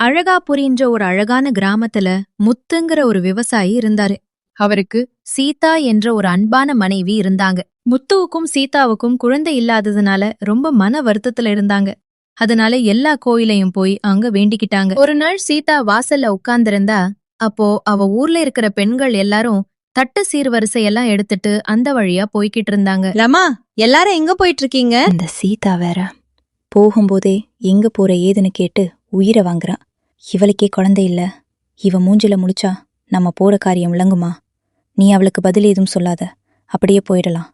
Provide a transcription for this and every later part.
அழகாபுரின்ற ஒரு அழகான கிராமத்துல முத்துங்கிற ஒரு விவசாயி இருந்தாரு. அவருக்கு சீதா என்ற ஒரு அன்பான மனைவி இருந்தாங்க. முத்துவுக்கும் சீதாவுக்கும் குழந்தை இல்லாததுனால ரொம்ப மன வருத்தத்துல இருந்தாங்க. அதனால எல்லா கோயிலையும் போய் அங்க வேண்டிக்கிட்டாங்க. ஒரு நாள் சீதா வாசல்ல உட்கார்ந்திருந்தா அப்போ அவ ஊர்ல இருக்கிற பெண்கள் எல்லாரும் தட்டு சீர்வரிசையெல்லாம் எடுத்துட்டு அந்த வழியா போய்கிட்டு இருந்தாங்க. ரமா எல்லாரும் எங்க போயிட்டு இருக்கீங்க இந்த சீதா வேற போகும்போதே எங்க போற ஏதுன்னு கேட்டு உயிரை வாங்குறா. இவளுக்கே குழந்தை இல்ல. இவ மூஞ்சில முழிச்சா நம்ம போற காரியம் விளங்குமா? நீ அவளுக்கு பதில் எதுவும் சொல்லாத. அப்படியே போயிடலாம்.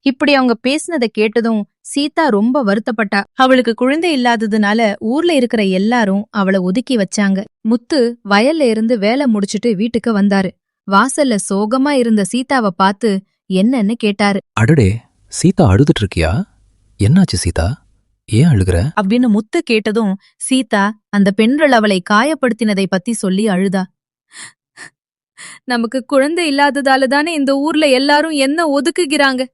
இப்படி அவங்க பேசினதை கேட்டதும் சீதா ரொம்ப வருத்தப்பட்டா. அவளுக்கு குழந்தை இல்லாததுனால ஊர்ல இருக்கிற எல்லாரும் அவளை ஒதுக்கி வச்சாங்க. முத்து வயல்ல இருந்து வேலை முடிச்சிட்டு வீட்டுக்கு வந்தாரு. வாசல்ல சோகமா இருந்த சீதாவை பார்த்து என்னன்னு கேட்டாரு. அடடே சீதா அழுதுட்டு இருக்கியா? என்னாச்சு சீதா? ஏன் அழுகுற? அப்படின்னு முத்து கேட்டதும் சீதா அந்த பெண்கள் அவளை காயப்படுத்தினதை பத்தி சொல்லி அழுதா. நமக்கு குழந்தை இல்லாததால தானே இந்த ஊர்ல எல்லாரும் என்ன ஒதுக்குகிறாங்க?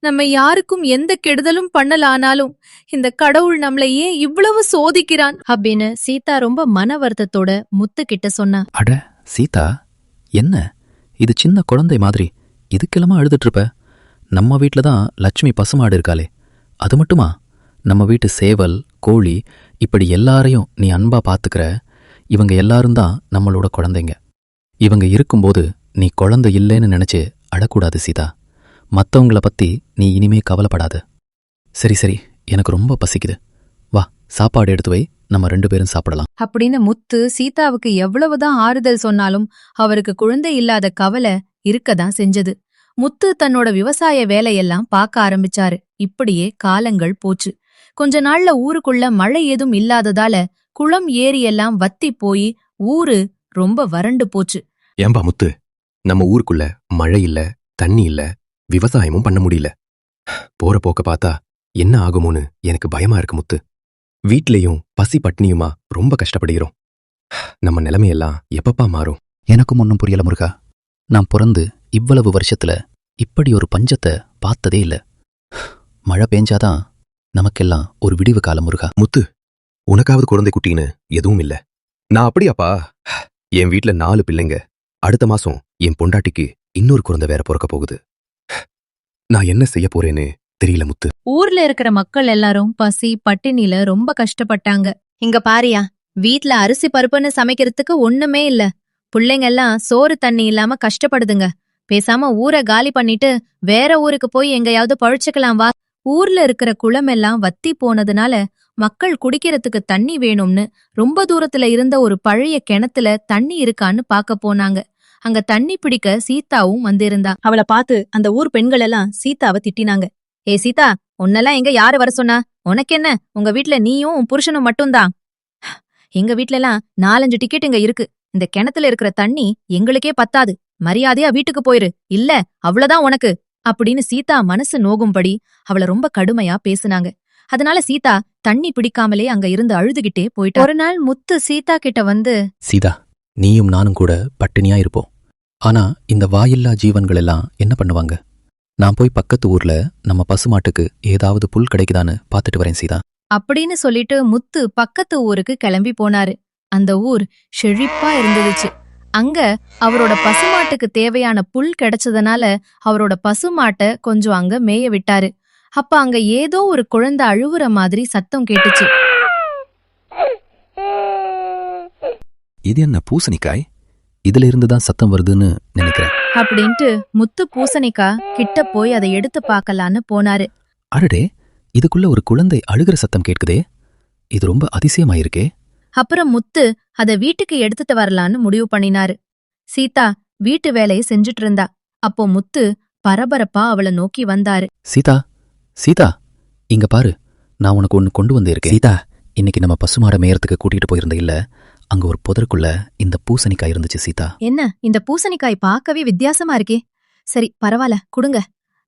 நம்ம யாருக்கும் எந்த கெடுதலும் பண்ணலானாலும் இந்த கடவுள் நம்மளை ஏன் இவ்வளவு சோதிக்கிறான்? அப்படின்னு சீதா ரொம்ப மன வருத்தத்தோட முத்து கிட்ட சொன்னா. அட சீதா என்ன? இது சின்ன குழந்தை மாதிரி. இதுக்கெல்லாமா அழுதுட்டு இருப்ப? நம்ம வீட்ல தான் லட்சுமி பசுமாடு இருக்காளே. அது மட்டுமா? நம்ம வீட்டு சேவல் கோழி இப்படி எல்லாரையும் நீ அன்பா பாத்துக்கிற இவங்க எல்லாரும் தான் நம்மளோட குழந்தைங்க. இவங்க இருக்கும்போது நீ குழந்தை இல்லைன்னு நினைச்சு அழக்கூடாது சீதா. மத்தவங்கள பத்தி நீ இனிமே கவலைப்படாத. சரி சரி எனக்கு ரொம்ப பசிக்குது. வா சாப்பாடு எடுத்து வை நம்ம ரெண்டு பேரும் சாப்பிடலாம். அப்படின்னு முத்து சீதாவுக்கு எவ்வளவுதான் ஆறுதல் சொன்னாலும் அவருக்கு குழந்தை இல்லாத கவலை இருக்கதான் செஞ்சது. முத்து தன்னோட விவசாய வேலையெல்லாம் பார்க்க ஆரம்பிச்சாரு. இப்படியே காலங்கள் போச்சு. கொஞ்ச நாள்ல ஊருக்குள்ள மழை ஏதும் இல்லாததால குளம் ஏரி எல்லாம் வத்தி போய் ஊரு ரொம்ப வறண்டு போச்சு. ஏம்பா முத்து? நம்ம ஊருக்குள்ள மழை இல்ல தண்ணி இல்ல விவசாயமும் பண்ண முடியல. போற போக்க பார்த்தா என்ன ஆகுமோன்னு எனக்கு பயமா இருக்கு முத்து. வீட்லயும் பசி பட்னியுமா ரொம்ப கஷ்டப்படுகிறோம். நம்ம நிலைமையெல்லாம் எப்பப்பா மாறும்? எனக்கும் ஒன்றும் புரியல முருகா. நான் பிறந்து இவ்வளவு வருஷத்துல இப்படி ஒரு பஞ்சத்தை பார்த்ததே இல்ல. மழை பெஞ்சாதான் நமக்கெல்லாம் ஒரு விடிவு காலம் முருகா. முத்து உனக்காவது குழந்தை குட்டின்னு எதுவும் இல்ல. நான் அப்படியாப்பா? என் வீட்ல நாலு பிள்ளைங்க. அடுத்த மாசம் என் பொண்டாட்டிக்கு இன்னொரு குழந்தை வேற பிறக்க போகுது. நான் என்ன செய்ய போறேன்னு தெரியல முத்து. ஊர்ல இருக்கிற மக்கள் எல்லாரும் பசி பட்டினில ரொம்ப கஷ்டப்பட்டாங்க. இங்க பாரியா வீட்ல அரிசி பருப்புன்னு சமைக்கிறதுக்கு ஒண்ணுமே இல்ல. புள்ளைங்க எல்லாம் சோறு தண்ணி இல்லாம கஷ்டப்படுதுங்க. பேசாம ஊரை காலி பண்ணிட்டு வேற ஊருக்கு போய் எங்கயாவது பழிச்சுக்கலாம் வா. ஊர்ல இருக்கிற குளமெல்லாம் வத்தி போனதுனால மக்கள் குடிக்கிறதுக்கு தண்ணி வேணும்னு ரொம்ப தூரத்துல இருந்த ஒரு பழைய கிணத்துல தண்ணி இருக்கான்னு பார்க்க போனாங்க. அங்க தண்ணி பிடிக்க சீதாவும் வந்திருந்தா. அவளை பார்த்து அந்த ஊர் பெண்கள் எல்லாம் சீதாவை திட்டினாங்க. ஏ சீதா உன்னெல்லாம் எங்க யாரு வர சொன்னா? உனக்கு என்ன உங்க வீட்ல நீயும் உன் புருஷனும் மட்டும்தான். எங்க வீட்ல எல்லாம் நாலஞ்சு டிக்கெட் இங்க இருக்கு. இந்த கிணத்துல இருக்கிற தண்ணி எங்களுக்கே பத்தாது. மரியாதையா வீட்டுக்கு போயிரு. இல்ல அவ்வளவுதான் உனக்கு. அப்படின்னு சீதா மனசு நோகும்படி அவள ரொம்ப கடுமையா பேசுனாங்க. அதனால சீதா தண்ணி பிடிக்காமலே அங்க இருந்து அழுதுகிட்டே போயிட்டா. ஒரு நாள் முத்து சீதா கிட்ட வந்து சீதா நீயும் நானும் கூட பட்டினியா இருப்போம். ஆனா இந்த வாயில்லா ஜீவன்கள் எல்லாம் என்ன பண்ணுவாங்க? நான் போய் பக்கத்து ஊர்ல நம்ம பசுமாட்டுக்கு ஏதாவது புல் கிடைக்குதான்னு பார்த்துட்டு வரேன் சீதா. அப்படின்னு சொல்லிட்டு முத்து பக்கத்து ஊருக்கு கிளம்பி போனாரு. அந்த ஊர் செழிப்பா இருந்துச்சு. அங்க அவரோட பசுமாட்டுக்கு தேவையான புல் கிடைச்சதுனால அவரோட பசுமாட்டை கொஞ்சம் அங்க மேய விட்டாரு. அப்ப அங்க ஏதோ ஒரு குழந்தை அழுவுற மாதிரி சத்தம் கேட்டுச்சு. இது என்ன பூசணிக்காய்? இதுல இருந்து தான் சத்தம் வருதுன்னு நினைக்கிறேன். அப்படின்ட்டு முத்து பூசணிக்கா கிட்ட போய் அதை எடுத்து பார்க்கலான்னு போனாரு. அடடே இதுக்குள்ள ஒரு குழந்தை அழுகிற சத்தம் கேட்குதே. இது ரொம்ப அதிசயமாயிருக்கே. அப்புறம் முத்து அத வீட்டுக்கு எடுத்துட்டு வரலான்னு முடிவு பண்ணினாரு. சீதா வீட்டு வேலையை செஞ்சுட்டு இருந்தா. அப்போ முத்து பரபரப்பா அவளை நோக்கி வந்தாரு. சீதா சீதா இங்க பாரு நான் உனக்கு ஒன்னு கொண்டு வந்திருக்கேன். சீதா இன்னைக்கு நம்ம பசுமாட மேயறதுக்கு கூட்டிட்டு போயிருந்த இல்ல அங்க ஒரு புதருக்குள்ள இந்த பூசணிக்காய் இருந்துச்சு சீதா. என்ன இந்த பூசணிக்காய் பார்க்கவே வித்தியாசமா இருக்கே. சரி பரவாயில்ல குடுங்க.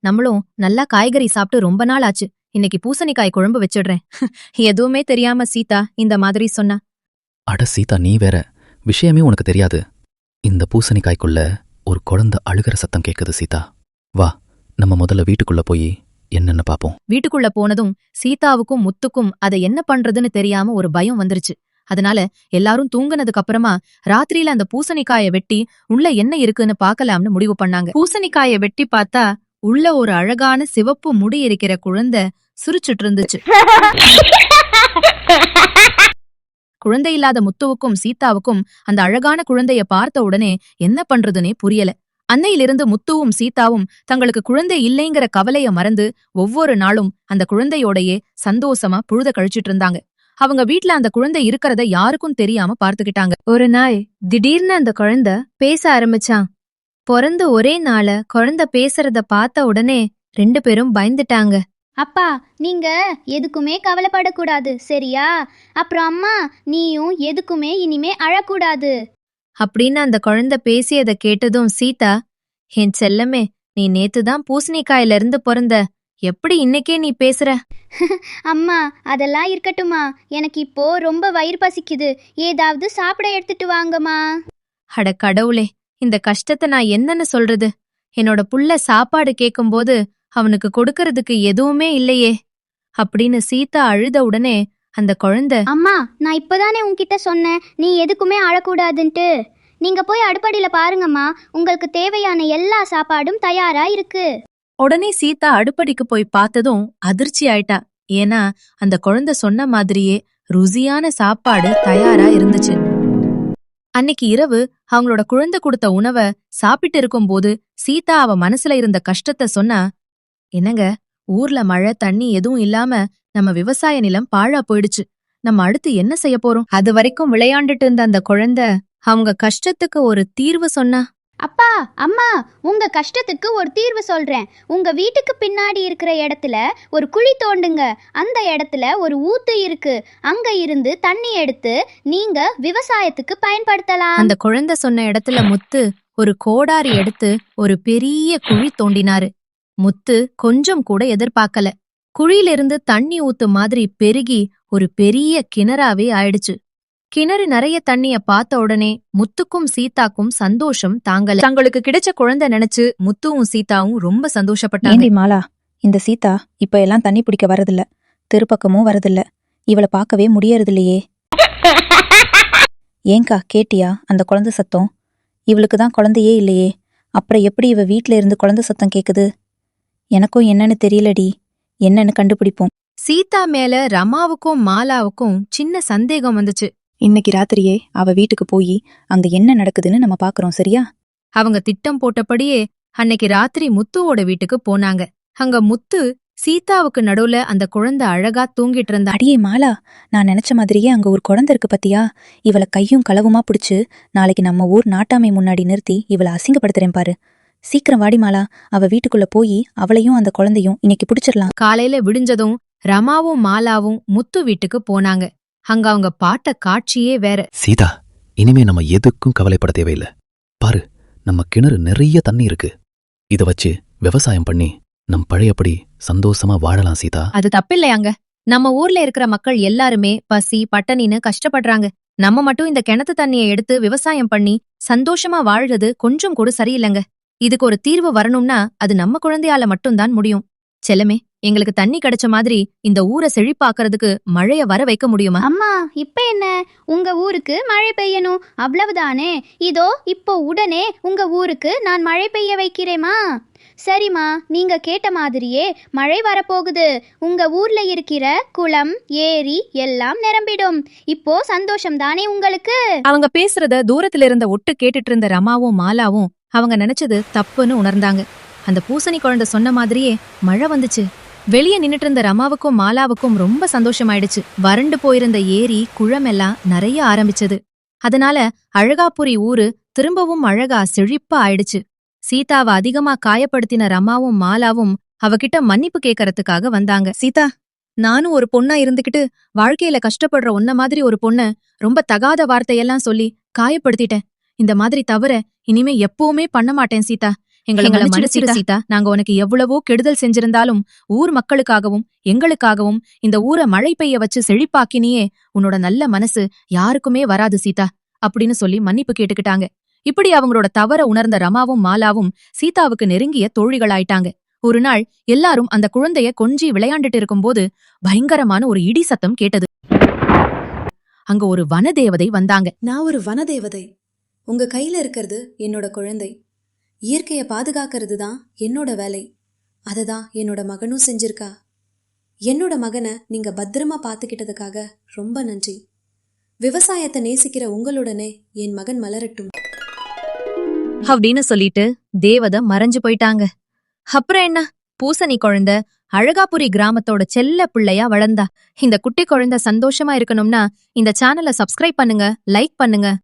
நம்மளும் நல்லா காய்கறி சாப்பிட்டு ரொம்ப நாள் ஆச்சு. இன்னைக்கு பூசணிக்காய் குழம்பு வச்சிடுறேன். எதுவுமே தெரியாம சீதா இந்த மாதிரி சொன்னா. அட சீதா நீ வேற. விஷயமே உனக்கு தெரியாது. இந்த பூசணிக்காய்க்குள்ள ஒரு குழந்தை அழுகிற சத்தம் கேட்குது சீதா. வா நம்ம முதல்ல வீட்டுக்குள்ள போய் என்னன்னு பாப்போம்? வீட்டுக்குள்ள போனதும் சீதாவுக்கும் முத்துக்கும் அதை என்ன பண்றதுன்னு தெரியாம ஒரு பயம் வந்துருச்சு. அதனால எல்லாரும் தூங்குனதுக்கு அப்புறமா ராத்திரியில அந்த பூசணிக்காய வெட்டி உள்ள என்ன இருக்குன்னு பார்க்கலாம்னு முடிவு பண்ணாங்க. பூசணிக்காய வெட்டி பார்த்தா உள்ள ஒரு அழகான சிவப்பு முடி இருக்கிற குழந்தை சிரிச்சிட்டு இருந்துச்சு. குழந்தை இல்லாத முத்துவுக்கும் சீதாவுக்கும் அந்த அழகான குழந்தைய பார்த்த உடனே என்ன பண்றதுனே புரியல. அன்னையிலிருந்து முத்துவும் சீதாவும் தங்களுக்கு குழந்தை இல்லைங்கிற கவலைய மறந்து ஒவ்வொரு நாளும் அந்த குழந்தையோடையே சந்தோஷமா புழுத கழிச்சிட்டு இருந்தாங்க. அவங்க வீட்ல அந்த குழந்தை இருக்கிறத யாருக்கும் தெரியாம பார்த்துக்கிட்டாங்க. ஒரு நாள் திடீர்னு அந்த குழந்தை பேச ஆரம்பிச்சான். பிறந்து ஒரே நாள குழந்தை பேசுறத பார்த்த உடனே ரெண்டு பேரும் பயந்துட்டாங்க. அப்பா நீங்க எதுக்குமே கவலைப்படக்கூடாது சரியா? அப்புறம் அம்மா நீயும் எதுக்குமே இனிமே அழக்கூடாது. அப்படின்னு அந்த குழந்தை பேசியத கேட்டதும் சீதா என் செல்லமே நீ நேத்துதான் பூசணிக்காயில இருந்து பிறந்த எப்படி இன்னைக்கே நீ பேசுற? அம்மா அதெல்லாம் இருக்கட்டுமா எனக்கு இப்போ ரொம்ப வயிறு பசிக்குது. ஏதாவது சாப்பிட எடுத்துட்டு வாங்கம்மா. அட கடவுளே இந்த கஷ்டத்தை நான் என்னன்னு சொல்றது? என்னோட புள்ள சாப்பாடு கேக்கும்போது அவனுக்கு கொடுக்கறதுக்கு எதுவுமே இல்லையே. அப்படின்னு சீதா அழுத உடனே அந்த குழந்தை அம்மா நான் இப்பதானே உன்கிட்ட சொன்னேன் நீ எதுக்குமே அழக்கூடாதுன்ட்டு. நீங்க போய் அடுப்படியில பாருங்கம்மா உங்களுக்கு தேவையான எல்லா சாப்பாடும் தயாரா இருக்கு. உடனே சீதா அடுப்படிக்கு போய் பார்த்ததும் அதிர்ச்சி ஆயிட்டா. ஏன்னா அந்த குழந்தை சொன்ன மாதிரியே ருசியான சாப்பாடு தயாரா இருந்துச்சு. அன்னைக்கு இரவு அவங்களோட குழந்தை கொடுத்த உணவை சாப்பிட்டு இருக்கும்போது சீதா அவ மனசுல இருந்த கஷ்டத்தை சொன்னா என்னங்க ஊர்ல மழை தண்ணி எதுவும் இல்லாம நம்ம விவசாய நிலம் பாழா போயிடுச்சு. நம்ம அடுத்து என்ன செய்ய போறோம்? அது வரைக்கும் விளையாண்டுட்டு இருந்த அந்த குழந்தை அவங்க கஷ்டத்துக்கு ஒரு தீர்வு சொன்னா? அப்பா அம்மா உங்க கஷ்டத்துக்கு ஒரு தீர்வு சொல்றேன். உங்க வீட்டுக்கு பின்னாடி இருக்கிற இடத்துல ஒரு குழி தோண்டுங்க. அந்த இடத்துல ஒரு ஊத்து இருக்கு. அங்க இருந்து தண்ணி எடுத்து நீங்க விவசாயத்துக்கு பயன்படுத்தலாம். அந்த குழந்தை சொன்ன இடத்துல முத்து ஒரு கோடாரி எடுத்து ஒரு பெரிய குழி தோண்டினாரு. முத்து கொஞ்சம் கூட எதிர்பார்க்கல. குழியிலிருந்து தண்ணி ஊத்து மாதிரி பெருகி ஒரு பெரிய கிணறாவே ஆயிடுச்சு. கிணறு நிறைய தண்ணிய பார்த்த உடனே முத்துக்கும் சீதாக்கும் சந்தோஷம் தாங்கல. தங்களுக்கு கிடைச்ச குழந்தை நினைச்சு முத்துவும் சீதாவும் ரொம்ப சந்தோஷப்பட்டாங்க. மாலா இந்த சீதா இப்ப எல்லாம் தண்ணி பிடிக்க வரதில்ல. தெருப்பக்கமும் வரதில்ல. இவளை பார்க்கவே முடியறதில்லையே. ஏங்கா கேட்டியா அந்த குழந்தை சத்தம்? இவளுக்கு தான் குழந்தையே இல்லையே. அப்புறம் எப்படி இவ வீட்ல இருந்து குழந்தை சத்தம் கேக்குது? எனக்கும் என்னன்னு தெரியலடி. என்னன்னு கண்டுபிடிப்போம். சீதா மேல ரமாவுக்கும் மாலாவுக்கும் சின்ன சந்தேகம் வந்துச்சு. இன்னைக்கு ராத்திரியே அவ வீட்டுக்கு போய் அங்க என்ன நடக்குதுன்னு நம்ம பாக்குறோம் சரியா? அவங்க திட்டம் போட்டபடியே அன்னைக்கு ராத்திரி முத்துவோட வீட்டுக்கு போனாங்க. அங்க முத்து சீதாவுக்கு நடுவுல அந்த குழந்தை அழகா தூங்கிட்டு இருந்தா. அடியே மாலா நான் நினைச்ச மாதிரியே அங்க ஒரு குழந்தை இருக்கு பத்தியா? இவளை கையும் களவுமா பிடிச்சு நாளைக்கு நம்ம ஊர் நாட்டாமை முன்னாடி நிறுத்தி இவளை அசிங்கப்படுத்துறேன் பாரு. சீக்கிரம் வாடி மாலா. அவ வீட்டுக்குள்ள போய் அவளையும் அந்த குழந்தையும் இன்னைக்கு பிடிச்சிடலாம். காலையில விடிஞ்சதும் ரமாவும் மாலாவும் முத்து வீட்டுக்கு போனாங்க. அங்க அவங்க பாட்ட காட்சியே வேற. சீதா இனிமே நம்ம எதுக்கும் கவலைப்பட தேவையில்ல. பாரு நம்ம கிணறு நிறைய தண்ணி இருக்கு. இத வச்சு விவசாயம் பண்ணி நம் பழையபடி சந்தோஷமா வாழலாம் சீதா. அது தப்பில்லையாங்க நம்ம ஊர்ல இருக்கிற மக்கள் எல்லாருமே பசி பட்டணின்னு கஷ்டப்படுறாங்க. நம்ம மட்டும் இந்த கிணத்து தண்ணியை எடுத்து விவசாயம் பண்ணி சந்தோஷமா வாழ்றது கொஞ்சம் கூட சரியில்லைங்க. இதுக்கு ஒரு தீர்வு வரணும்னா அது நம்ம குழந்தையால மட்டும்தான் முடியும். செல்லமே எங்களுக்கு தண்ணி கிடைச்ச மாதிரி இந்த ஊரை செழிப்பாக்குறதுக்கு மழைய வர வைக்க முடியுமா? அம்மா இப்ப என்ன? உங்க ஊருக்கு மழை பெய்யணும். அவ்வளவுதானே? இதோ இப்போ உடனே உங்க ஊருக்கு நான் மழை பெய்ய வைக்கிறேமா சரிம்மா நீங்க கேட்ட மாதிரியே மழை வரப்போகுது. உங்க ஊர்ல இருக்கிற குளம் ஏரி எல்லாம் நிரம்பிடும். இப்போ சந்தோஷம் தானே உங்களுக்கு? அவங்க பேசுறத தூரத்துல இருந்த ஒட்டு கேட்டுட்டு இருந்த ரமாவும் மாலாவும் அவங்க நினைச்சது தப்புன்னு உணர்ந்தாங்க. அந்த பூசணி குழந்தை சொன்ன மாதிரியே மழை வந்துச்சு. வெளியே நின்னுட்டு இருந்த ரமாவுக்கும் மாலாவுக்கும் ரொம்ப சந்தோஷமாயிடுச்சு. வறண்டு போயிருந்த ஏரி குளமெல்லாம் நிறைய ஆரம்பிச்சது. அதனால அழகாபுரி ஊரு திரும்பவும் அழகா செழிப்பா ஆயிடுச்சு. சீதாவை அதிகமா காயப்படுத்தின ரமாவும் மாலாவும் அவகிட்ட மன்னிப்பு கேக்கறதுக்காக வந்தாங்க. சீதா நானும் ஒரு பொண்ணா இருந்துகிட்டு வாழ்க்கையில கஷ்டப்படுற உன்ன மாதிரி ஒரு பொண்ண ரொம்ப தகாத வார்த்தையெல்லாம் சொல்லி காயப்படுத்திட்டேன். இந்த மாதிரி தவிர இனிமே எப்பவுமே பண்ண மாட்டேன் சீதா. எங்களை எங்களை மன்னிச்சிடு மன்னிச்சிடு சீதா. நாங்க உனக்கு எவ்வளவோ கெடுதல் செஞ்சிருந்தாலும் ஊர் மக்களுக்காகவும் எங்களுக்காகவும் இந்த ஊரை மழை பெய்ய வச்சு செழிப்பாக்கினியே உன்னோட நல்ல மனசு யாருக்குமே வராது சீதா அப்படின்னு சொல்லி மன்னிப்பு கேட்டுக்கிட்டாங்க. இப்படி அவங்களோட தவற உணர்ந்த ரமாவும் மாலாவும் சீதாவுக்கு நெருங்கிய தோழிகளாயிட்டாங்க. ஒரு நாள் எல்லாரும் அந்த குழந்தைய கொஞ்சி விளையாண்டுட்டு இருக்கும்போது பயங்கரமான ஒரு இடி சத்தம் கேட்டது. அங்க ஒரு வனதேவதை வந்தாங்க. நான் ஒரு வனதேவதை. உங்க கையில இருக்கிறது என்னோட குழந்தை. இயற்கையை பாதுகாக்கிறது தான் என்னோட வேலை. அதை தான் என்னோட மகனும் செஞ்சிருக்கா. என்னோட மகனை நீங்க பத்திரமா பார்த்துக்கிட்டதுக்காக ரொம்ப நன்றி. விவசாயத்தை நேசிக்கிற உங்களுடனே என் மகன் மலரட்டும். அப்படின்னு சொல்லிட்டு தேவத மறைஞ்சு போயிட்டாங்க. அப்புறம் என்ன? பூசணி குழந்தை அழகாபுரி கிராமத்தோட செல்ல பிள்ளையா வளர்ந்தா. இந்த குட்டி குழந்தை சந்தோஷமா இருக்கணும்னா இந்த சேனலை சப்ஸ்கிரைப் பண்ணுங்க லைக் பண்ணுங்க.